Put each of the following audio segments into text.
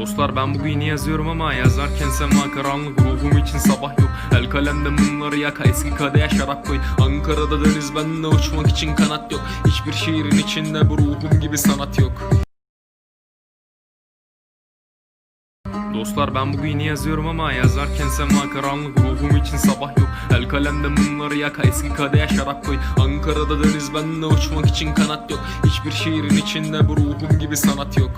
Dostlar ben bugün yeni yazıyorum ama yazarken sema karanlık ruhum için sabah yok. El kalemde mumları yaka eski kadeye şarap koy. Ankara'da deniz benle uçmak için kanat yok. Hiçbir şiirin içinde bu ruhum gibi sanat yok. Dostlar ben bugün yeni yazıyorum ama yazarken sema karanlık ruhum için sabah yok. El kalemde mumları yaka eski kadeye şarap koy. Ankara'da deniz benle uçmak için kanat yok. Hiçbir şiirin içinde bu ruhum gibi sanat yok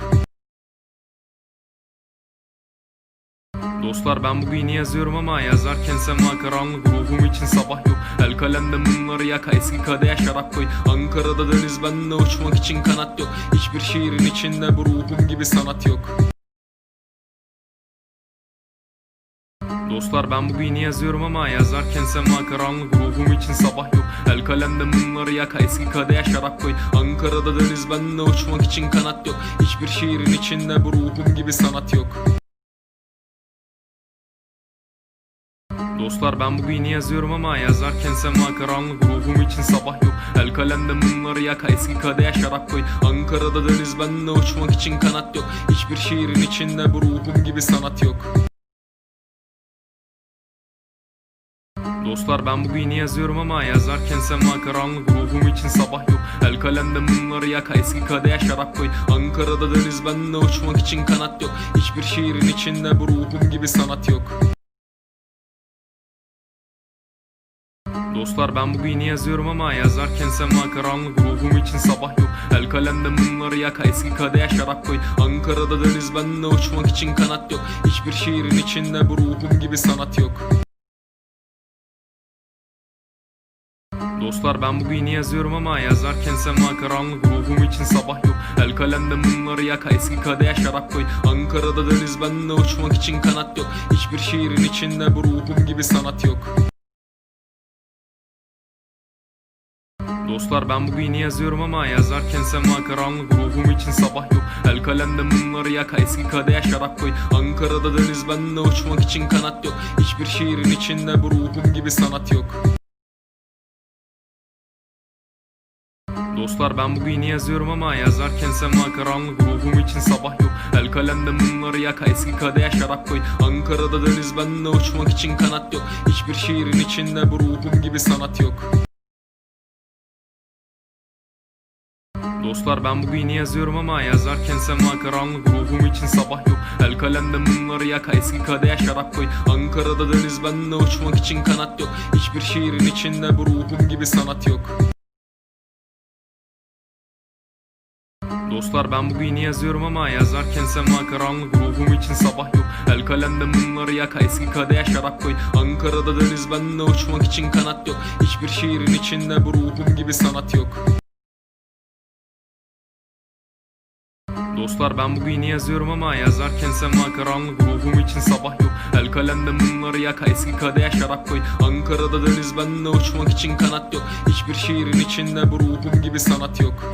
Dostlar ben bugün yeni yazıyorum ama yazarken sema karanlık ruhum için sabah yok. El kalemde mumları yaka eski kadeye şarap koy. Ankara'da deniz benle uçmak için kanat yok. Hiçbir şiirin içinde bu ruhum gibi sanat yok. Dostlar ben bugün yeni yazıyorum ama yazarken sema karanlık ruhum için sabah yok. El kalemde mumları yaka eski kadeye şarap koy. Ankara'da deniz benle uçmak için kanat yok. Hiçbir şiirin içinde bu ruhum gibi sanat yok Dostlar ben bugün yeni yazıyorum ama yazarken sema karanlık ruhum için sabah yok. El kalemde mumları yaka eski kadeye şarap koy. Ankara'da deniz benle uçmak için kanat yok. Hiçbir şiirin içinde bu ruhum gibi sanat yok. Dostlar ben bugün yeni yazıyorum ama yazarken sema karanlık ruhum için sabah yok. El kalemde mumları yaka eski kadeye şarap koy. Ankara'da deniz benle uçmak için kanat yok. Hiçbir şiirin içinde bu ruhum gibi sanat yok Dostlar ben bugün yeni yazıyorum ama yazarken sema karanlık ruhum için sabah yok. El kalemde mumları yaka eski kadeye şarap koy. Ankara'da deniz benle uçmak için kanat yok. Hiçbir şiirin içinde bu ruhum gibi sanat yok. Dostlar ben bugün yeni yazıyorum ama yazarken sema karanlık ruhum için sabah yok. El kalemde mumları yaka eski kadeye şarap koy. Ankara'da deniz benle uçmak için kanat yok. Hiçbir şiirin içinde bu ruhum gibi sanat yok Dostlar ben bugün yeni yazıyorum ama yazarken sema karanlık. Ruhum için sabah yok. El kalemde mumları yaka. Eski kadeye şarap koy. Ankara'da deniz benle uçmak için kanat yok. Hiçbir şiirin içinde bu ruhum gibi sanat yok. Dostlar ben bugün yeni yazıyorum ama yazarken sema karanlık. Ruhum için sabah yok. El kalemde mumları yaka. Eski kadeye şarap koy. Ankara'da deniz benle uçmak için kanat yok. Hiçbir şiirin içinde bu ruhum gibi sanat yok Dostlar ben bugün yeni yazıyorum ama yazarken sema karanlık ruhum için sabah yok. El kalemde mumları yaka eski kadeye şarap koy. Ankara'da deniz benle uçmak için kanat yok. Hiçbir şiirin içinde bu ruhum gibi sanat yok. Dostlar ben bugün yeni yazıyorum ama yazarken sema karanlık ruhum için sabah yok. El kalemde mumları yaka eski kadeye şarap koy. Ankara'da deniz benle uçmak için kanat yok. Hiçbir şiirin içinde bu ruhum gibi sanat yok Dostlar ben bugün yeni yazıyorum ama yazarken sema karanlık ruhum için sabah yok. El kalemde mumları yaka eski kadeye şarap koy. Ankara'da deniz benle uçmak için kanat yok. Hiçbir şiirin içinde bu ruhum gibi sanat yok